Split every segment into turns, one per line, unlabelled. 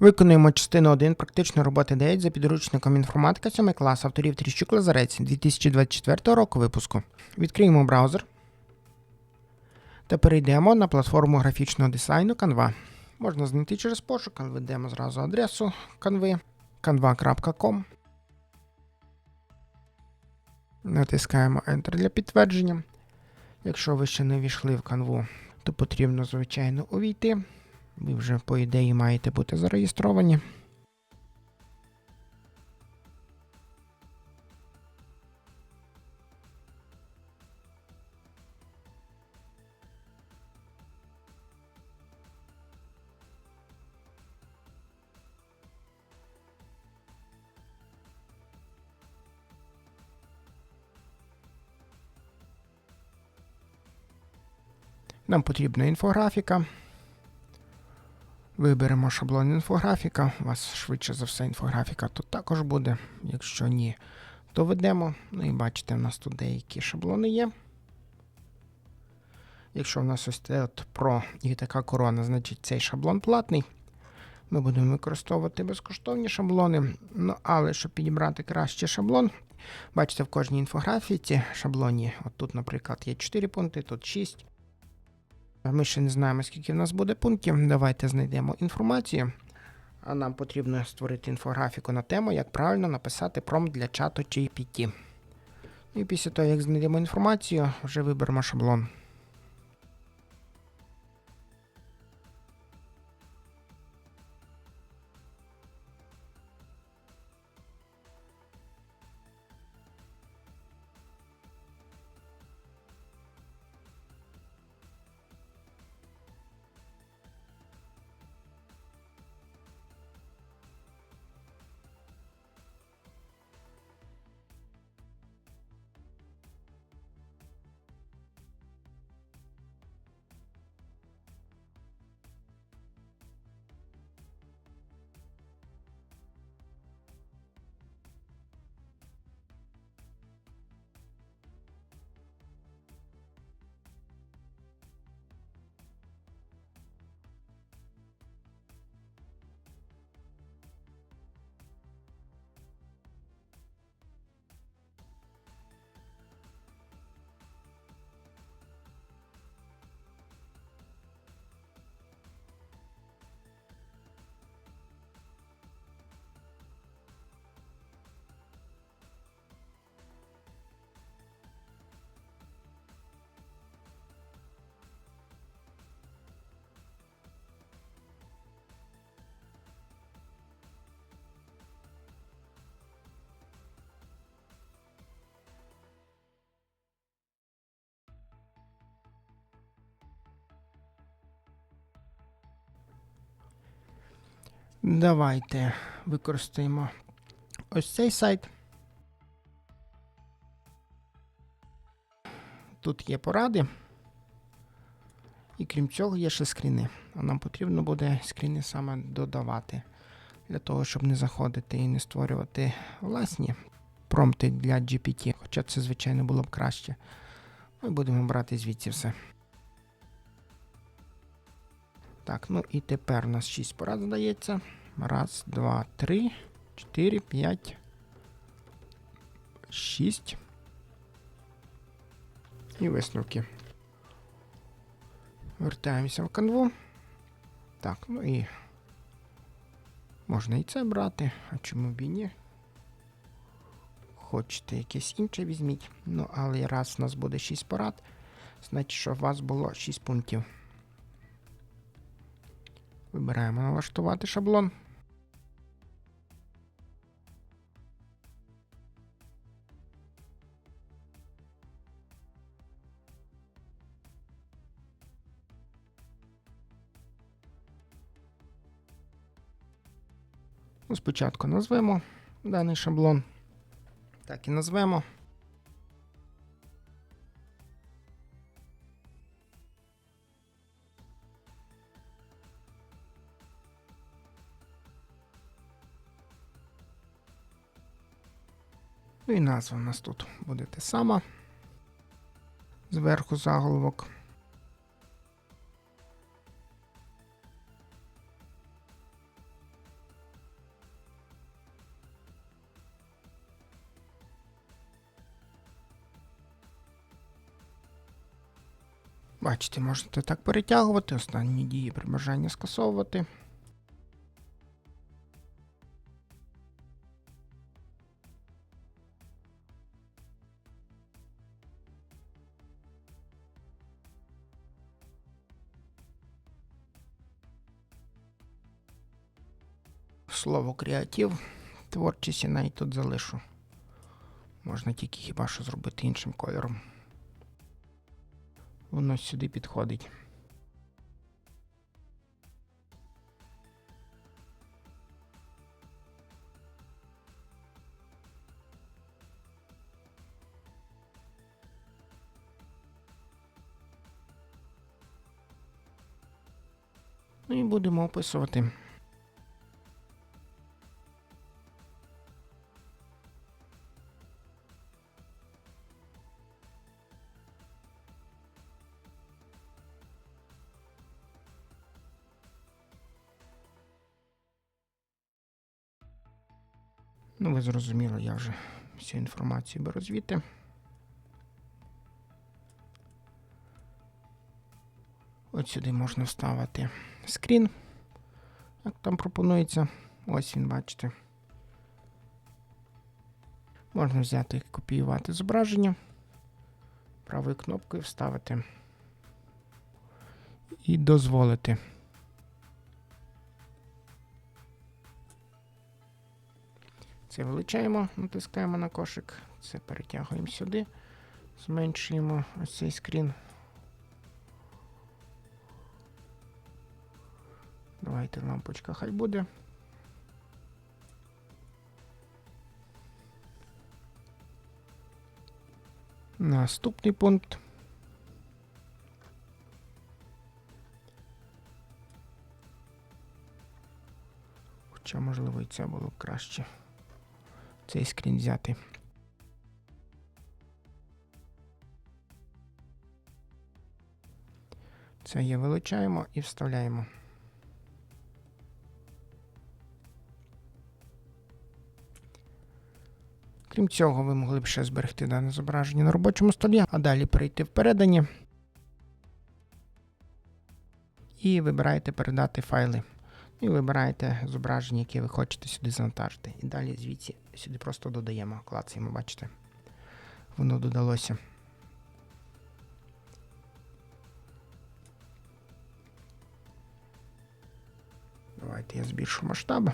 Виконуємо частину 1 практичної роботи 9 за підручником інформатика 7 клас авторів Тріщук Лазарець 2024 року випуску. Відкриємо браузер та перейдемо на платформу графічного дизайну Canva. Можна знайти через пошук, введемо зразу адресу Canva canva.com. Натискаємо Enter для підтвердження. Якщо ви ще не війшли в Canva, то потрібно, звичайно, увійти. Ви вже, по ідеї, маєте бути зареєстровані. Нам потрібна інфографіка. Виберемо шаблон інфографіка. У вас швидше за все інфографіка тут також буде. Якщо ні, то ведемо. Ну і бачите, у нас тут деякі шаблони є. Якщо в нас ось це от Pro і така корона, значить цей шаблон платний. Ми будемо використовувати безкоштовні шаблони. Ну, але щоб підібрати краще шаблон, бачите, в кожній інфографіці шаблоні, от тут, наприклад, є 4 пункти, тут 6. Ми ще не знаємо, скільки в нас буде пунктів. Давайте знайдемо інформацію. А нам потрібно створити інфографіку на тему, як правильно написати промпт для чату GPT. Ну І після того, як знайдемо інформацію, вже виберемо шаблон. Давайте використаємо ось цей сайт. Тут є поради. І крім цього, є ще скріни. А нам потрібно буде скріни саме додавати. Для того, щоб не заходити і не створювати власні промпти для GPT. Хоча це, звичайно, було б краще. Ми будемо брати звідси все. Так, ну і тепер у нас 6 порад здається. Раз, два, три, чотири, п'ять, шість. І висновки. Вертаємося в канву. Так, ну і можна і це брати, а чому б і ні? Хочете якесь інше візьміть. Ну, але раз у нас буде 6 порад, значить, що у вас було 6 пунктів. Вибираємо налаштувати шаблон. Ну, Спочатку назвемо даний шаблон. Так і назвемо. Ну і назва у нас тут буде те сама. Зверху заголовок. Бачите, можете так перетягувати, останні дії при бажанні скасовувати. Слово креатив. Творчість я навіть тут залишу. Можна тільки хіба що зробити іншим кольором. Воно сюди підходить. Ну і будемо описувати. Ви зрозуміли, я вже всю інформацію беру звідти. От сюди можна вставити скрін, як там пропонується. Ось він, бачите. Можна взяти і копіювати зображення, правою кнопкою вставити і дозволити. Це вилучаємо, натискаємо на кошик, це перетягуємо сюди, зменшуємо ось цей скрін. Давайте лампочка хай буде. Наступний пункт. Хоча, можливо, і це було б краще цей скрін взяти. Це є вилучаємо і вставляємо. Крім цього, ви могли б ще зберегти дане зображення на робочому столі, а далі перейти в передані і вибираєте передати файли. І вибираєте зображення, яке ви хочете сюди завантажити. І далі звідси сюди просто додаємо, клацаємо, бачите. Воно додалося. Давайте я збільшу масштаби.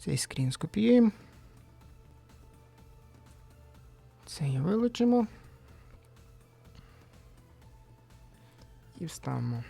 Цей скрін скопіюємо. Цей вилучимо. І вставимо.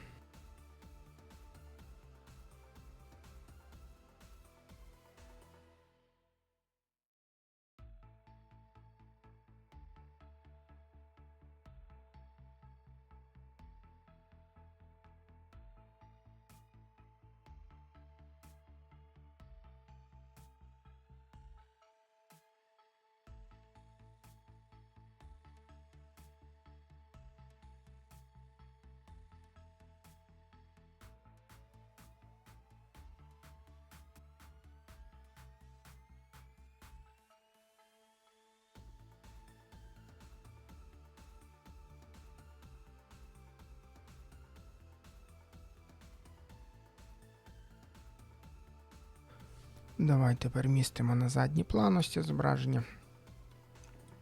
Давайте перемістимо на задній план ось це зображення.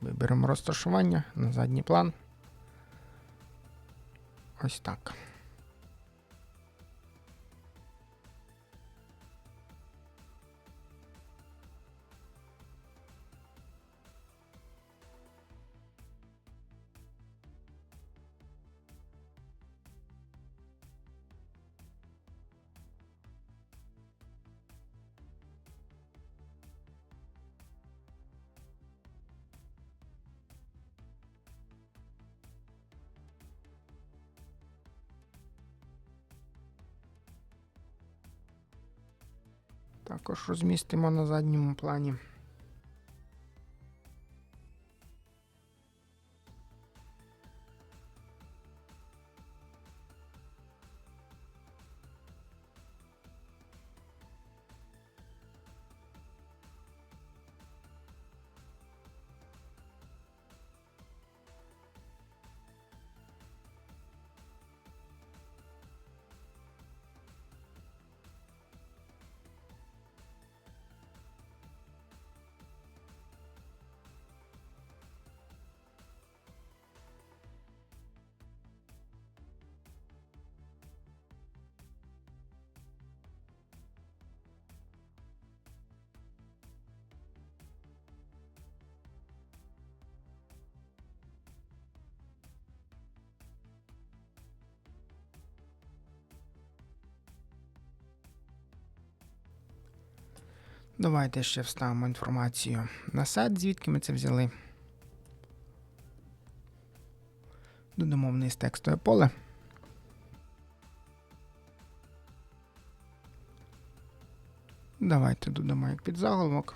Виберемо розташування на задній план. Ось так. Також розмістимо на задньому плані. Давайте ще вставимо інформацію на сайт, звідки ми це взяли. Додамо вниз текстове поле. Давайте додамо як підзаголовок.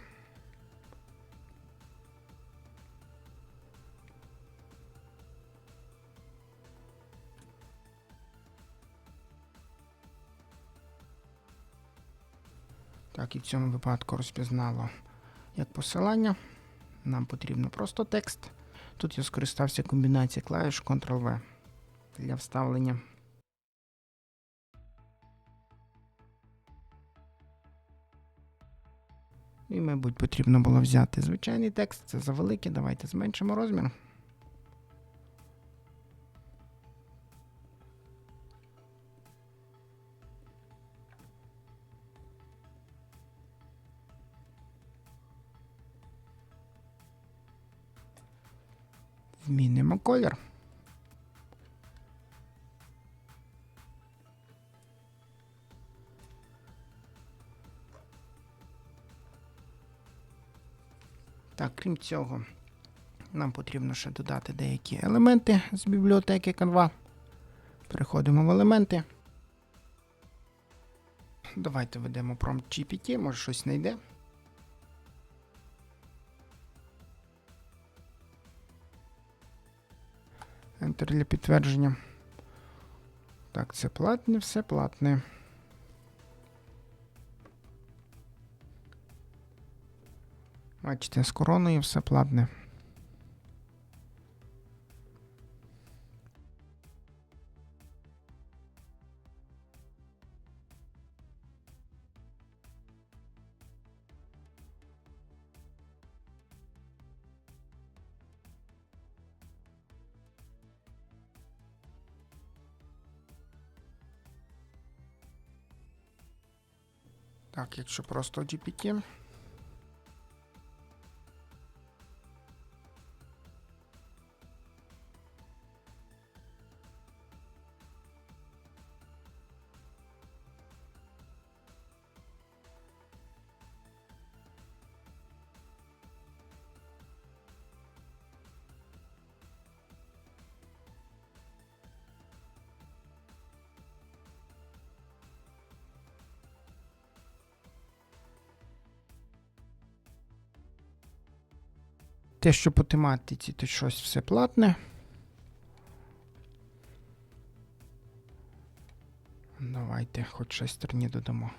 Так, і в цьому випадку розпізнало як посилання. Нам потрібно просто текст. Тут я скористався комбінацією клавіш Ctrl-V для вставлення. І, мабуть, потрібно було взяти звичайний текст. Це завеликий. Давайте зменшимо розмір. Змінимо колір. Так, крім цього, нам потрібно ще додати деякі елементи з бібліотеки Canva. Переходимо в елементи. Давайте введемо prompt GPT, може щось знайде. Enter для підтвердження. Так, це платне, все платне. Бачите, з короною все платне. Так, якщо просто GPT. Те, що по тематиці, то щось все платне. Давайте хоч шестерні додамо.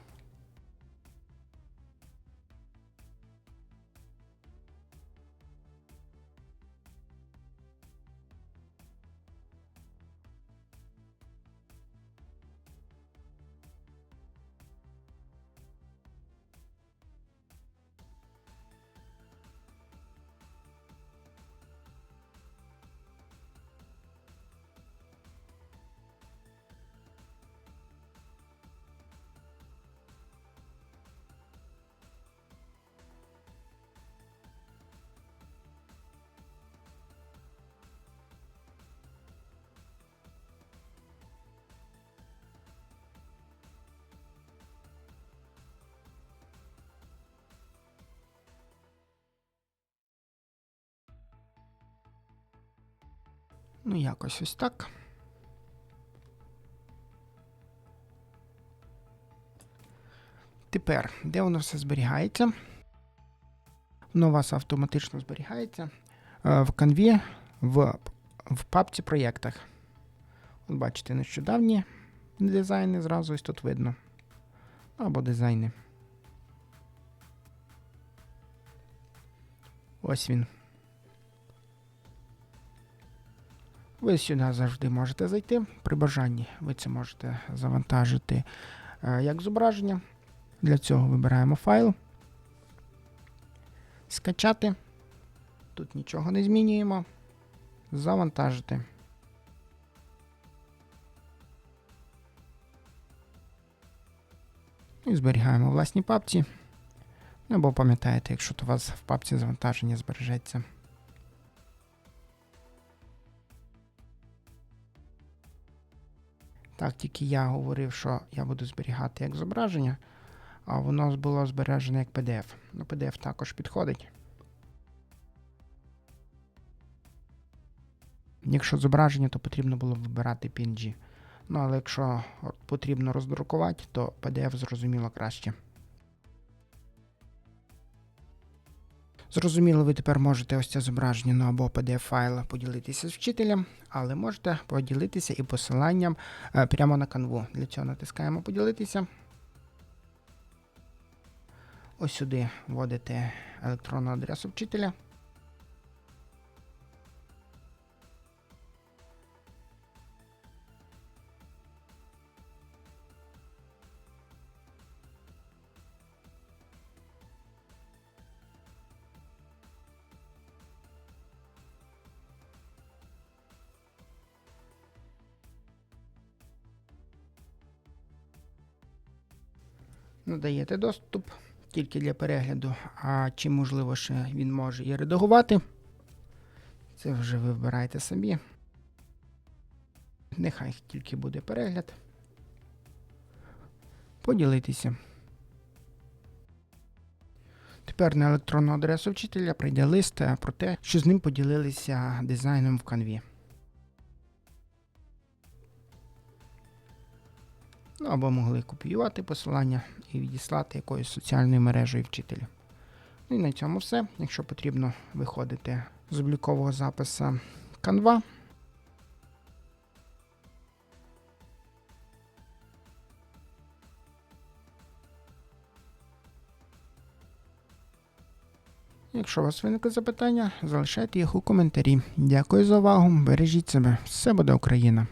Ну, якось ось так. Тепер, де воно все зберігається? Воно у вас автоматично зберігається е, в канві в, в папці проєктах. От бачите, нещодавні дизайни зразу ось тут видно. Або дизайни. Ось він. Ви сюди завжди можете зайти. При бажанні ви це можете завантажити е, як зображення. Для цього вибираємо файл. Скачати. Тут нічого не змінюємо. Завантажити. І зберігаємо в власній папці. Ну, Або пам'ятаєте, якщо то у вас в папці завантаження збережеться. Так, тільки я говорив, що я буду зберігати як зображення, а воно було збережене як PDF. Ну, PDF також підходить. Якщо зображення, то потрібно було вибирати PNG. Ну, але якщо потрібно роздрукувати, то PDF зрозуміло краще. Зрозуміло, ви тепер можете ось це зображення ну, або PDF-файл поділитися з вчителем, але можете поділитися і посиланням е, прямо на канву. Для цього натискаємо поділитися. Ось сюди вводите електронну адресу вчителя. Надаєте доступ тільки для перегляду, а чи можливо ще він може і редагувати. Це вже ви вибираєте самі. Нехай тільки буде перегляд. Поділитися. Тепер на електронну адресу вчителя прийде лист про те, що з ним поділилися дизайном в канві. Ну, або могли копіювати посилання і відіслати якоюсь соціальною мережею вчителю. Ну і на цьому все. Якщо потрібно виходити з облікового запису Canva. Якщо у вас виникли запитання, залишайте їх у коментарі. Дякую за увагу. Бережіть себе. Все буде Україна!